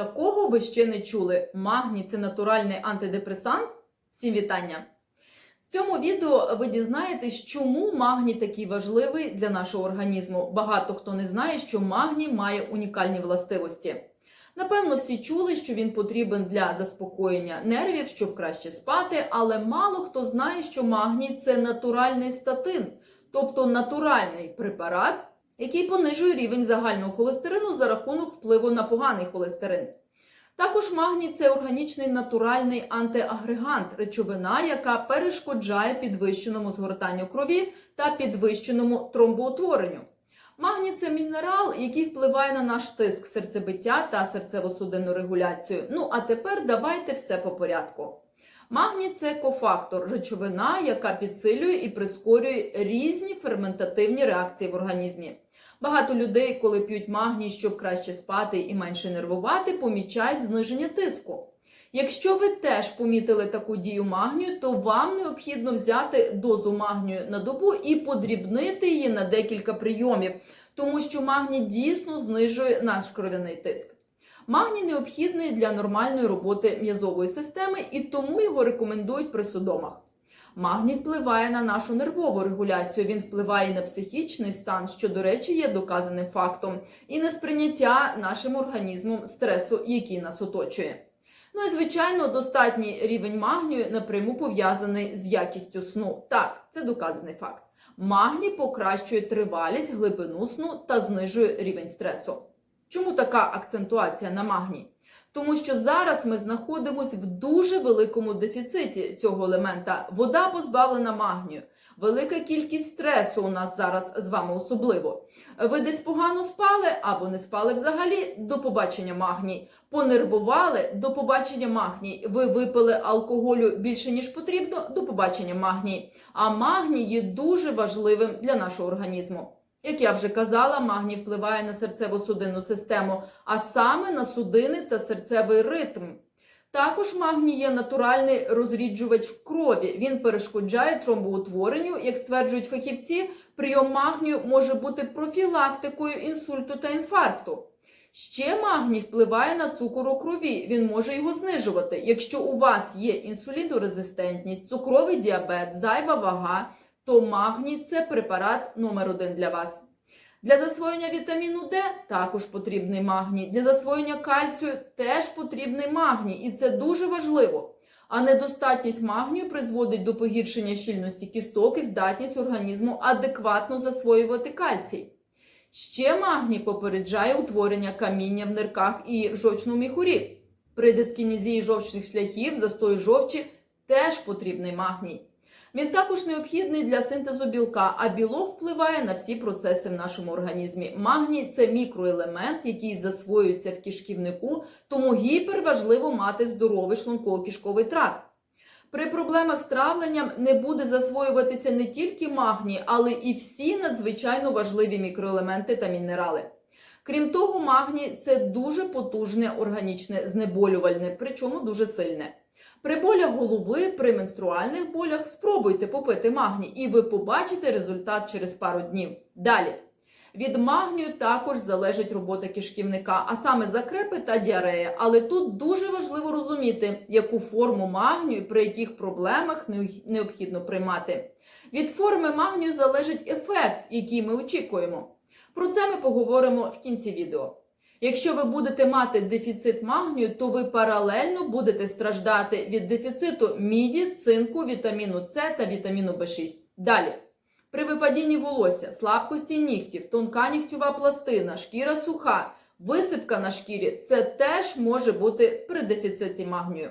Такого ви ще не чули. Магній це натуральний антидепресант. Всім вітання! В цьому відео ви дізнаєтесь, чому магній такий важливий для нашого організму. Багато хто не знає, що магній має унікальні властивості. Напевно, всі чули, що він потрібен для заспокоєння нервів, щоб краще спати, але мало хто знає, що магній це натуральний статин, тобто натуральний препарат, який понижує рівень загального холестерину за рахунок впливу на поганий холестерин. Також магній це органічний натуральний антиагрегант, речовина, яка перешкоджає підвищеному згортанню крові та підвищеному тромбоутворенню. Магній це мінерал, який впливає на наш тиск, серцебиття та серцево-судинну регуляцію. Ну а тепер давайте все по порядку. Магній це кофактор, речовина, яка підсилює і прискорює різні ферментативні реакції в організмі. Багато людей, коли п'ють магній, щоб краще спати і менше нервувати, помічають зниження тиску. Якщо ви теж помітили таку дію магнію, то вам необхідно взяти дозу магнію на добу і подрібнити її на декілька прийомів, тому що магній дійсно знижує наш кров'яний тиск. Магній необхідний для нормальної роботи м'язової системи і тому його рекомендують при судомах. Магній впливає на нашу нервову регуляцію, він впливає на психічний стан, що, до речі, є доказаним фактом, і на сприйняття нашим організмом стресу, який нас оточує. Ну і звичайно, достатній рівень магнію напряму пов'язаний з якістю сну. Так, це доказаний факт. Магній покращує тривалість, глибину сну та знижує рівень стресу. Чому така акцентуація на магній? Тому що зараз ми знаходимося в дуже великому дефіциті цього елемента. Вода позбавлена магнію. Велика кількість стресу у нас зараз з вами особливо. Ви десь погано спали або не спали взагалі до побачення магній. Понервували до побачення магній. Ви випили алкоголю більше ніж потрібно до побачення магній. А магній є дуже важливим для нашого організму. Як я вже казала, магній впливає на серцево-судинну систему, а саме на судини та серцевий ритм. Також магній є натуральний розріджувач в крові. Він перешкоджає тромбоутворенню. Як стверджують фахівці, прийом магнію може бути профілактикою інсульту та інфаркту. Ще магній впливає на цукор у крові. Він може його знижувати. Якщо у вас є інсулінорезистентність, цукровий діабет, зайва вага, то магній це препарат номер один для вас. Для засвоєння вітаміну Д також потрібний магній. Для засвоєння кальцію теж потрібний магній, і це дуже важливо. А недостатність магнію призводить до погіршення щільності кісток і здатність організму адекватно засвоювати кальцій. Ще магній попереджає утворення каміння в нирках і в жовчному міхурі. При дискінезії жовчних шляхів, застою жовчі теж потрібний магній. Він також необхідний для синтезу білка, а білок впливає на всі процеси в нашому організмі. Магній це мікроелемент, який засвоюється в кишківнику, тому гіперважливо мати здоровий шлунково-кишковий тракт. При проблемах з травленням не буде засвоюватися не тільки магній, але і всі надзвичайно важливі мікроелементи та мінерали. Крім того, магній це дуже потужне органічне знеболювальне, причому дуже сильне. При болях голови, при менструальних болях спробуйте попити магній, і ви побачите результат через пару днів. Далі. Від магнію також залежить робота кишківника, а саме закрепи та діарея. Але тут дуже важливо розуміти, яку форму магнію при яких проблемах необхідно приймати. Від форми магнію залежить ефект, який ми очікуємо. Про це ми поговоримо в кінці відео. Якщо ви будете мати дефіцит магнію, то ви паралельно будете страждати від дефіциту міді, цинку, вітаміну С та вітаміну В6. Далі. При випадінні волосся, слабкості нігтів, тонка нігтєва пластина, шкіра суха, висипка на шкірі це теж може бути при дефіциті магнію.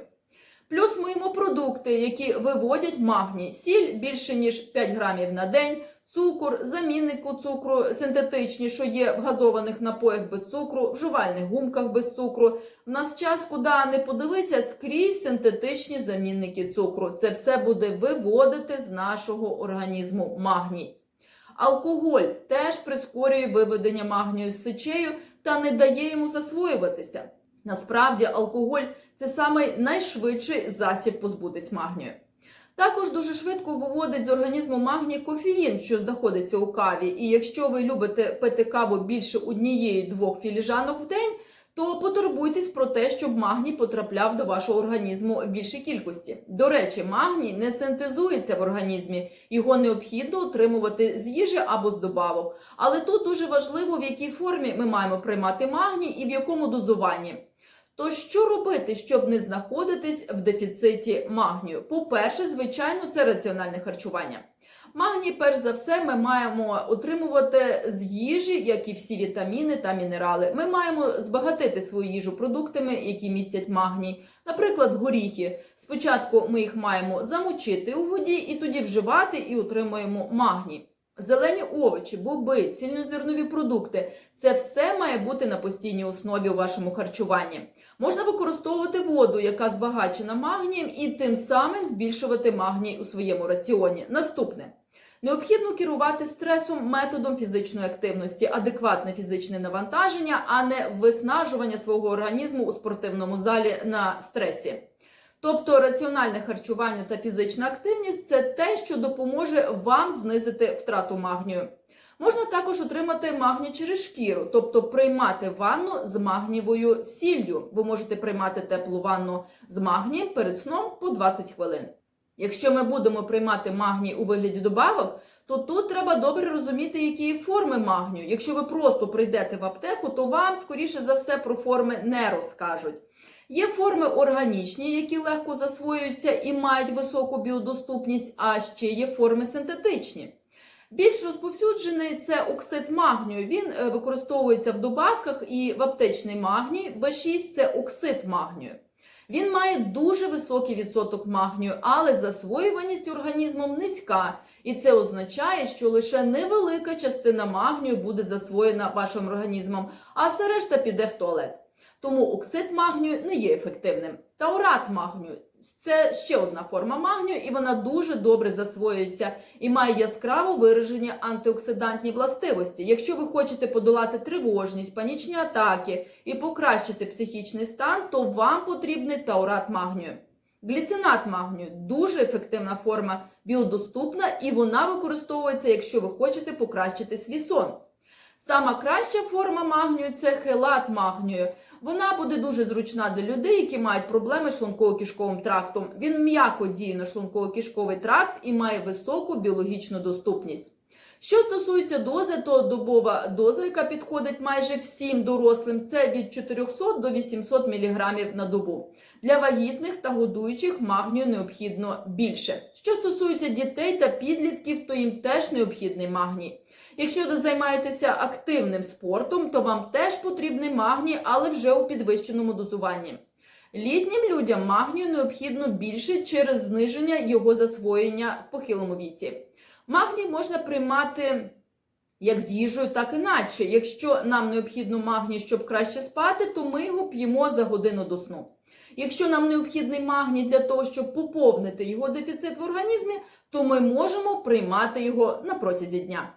Плюс миємо продукти, які виводять магній, сіль більше ніж 5 грамів на день, цукор, заміннику цукру синтетичні, що є в газованих напоях без цукру, в жувальних гумках без цукру. В нас час, куди не подивися, скрізь синтетичні замінники цукру. Це все буде виводити з нашого організму магній. Алкоголь теж прискорює виведення магнію з сечею та не дає йому засвоюватися. Насправді, алкоголь це найшвидший засіб позбутись магнію. Також дуже швидко виводить з організму магній кофеїн, що знаходиться у каві. І якщо ви любите пити каву більше однієї-двох філіжанок в день, то потурбуйтесь про те, щоб магній потрапляв до вашого організму в більшій кількості. До речі, магній не синтезується в організмі, його необхідно отримувати з їжі або з добавок. Але тут дуже важливо, в якій формі ми маємо приймати магній і в якому дозуванні. То що робити, щоб не знаходитись в дефіциті магнію? По-перше, звичайно, це раціональне харчування. Магній, перш за все, ми маємо отримувати з їжі, як і всі вітаміни та мінерали. Ми маємо збагатити свою їжу продуктами, які містять магній. Наприклад, горіхи. Спочатку ми їх маємо замочити у воді і тоді вживати і отримуємо магній. Зелені овочі, боби, цільнозернові продукти це все має бути на постійній основі у вашому харчуванні. Можна використовувати воду, яка збагачена магнієм, і тим самим збільшувати магній у своєму раціоні. Наступне. Необхідно керувати стресом методом фізичної активності, адекватне фізичне навантаження, а не виснажування свого організму у спортивному залі на стресі. Тобто раціональне харчування та фізична активність це те, що допоможе вам знизити втрату магнію. Можна також отримати магній через шкіру, тобто приймати ванну з магнієвою сіллю. Ви можете приймати теплу ванну з магнієм перед сном по 20 хвилин. Якщо ми будемо приймати магній у вигляді добавок, то тут треба добре розуміти, які форми магнію. Якщо ви просто прийдете в аптеку, то вам, скоріше за все, про форми не розкажуть. Є форми органічні, які легко засвоюються і мають високу біодоступність, а ще є форми синтетичні. Більш розповсюджений це оксид магнію. Він е, використовується в добавках і в аптечний магній. B6 це оксид магнію. Він має дуже високий відсоток магнію, але засвоюваність організмом низька. І це означає, що лише невелика частина магнію буде засвоєна вашим організмом, а все решта піде в туалет. Тому оксид магнію не є ефективним. Таурат магнію це ще одна форма магнію, і вона дуже добре засвоюється і має яскраво виражені антиоксидантні властивості. Якщо ви хочете подолати тривожність, панічні атаки і покращити психічний стан, то вам потрібний таурат магнію. Гліцинат магнію дуже ефективна форма, біодоступна, і вона використовується, якщо ви хочете покращити свій сон. Сама краща форма магнію це хелат магнію. Вона буде дуже зручна для людей, які мають проблеми з шлунково-кишковим трактом. Він м'яко діє на шлунково-кишковий тракт і має високу біологічну доступність. Що стосується дози, то добова доза, яка підходить майже всім дорослим, це від 400 до 800 мг на добу. Для вагітних та годуючих магнію необхідно більше. Що стосується дітей та підлітків, то їм теж необхідний магній. Якщо ви займаєтеся активним спортом, то вам теж потрібний магній, але вже у підвищеному дозуванні. Літнім людям магнію необхідно більше через зниження його засвоєння в похилому віці. Магній можна приймати як з їжею, так і наче. Якщо нам необхідно магній, щоб краще спати, то ми його п'ємо за годину до сну. Якщо нам необхідний магній для того, щоб поповнити його дефіцит в організмі, то ми можемо приймати його на протязі дня.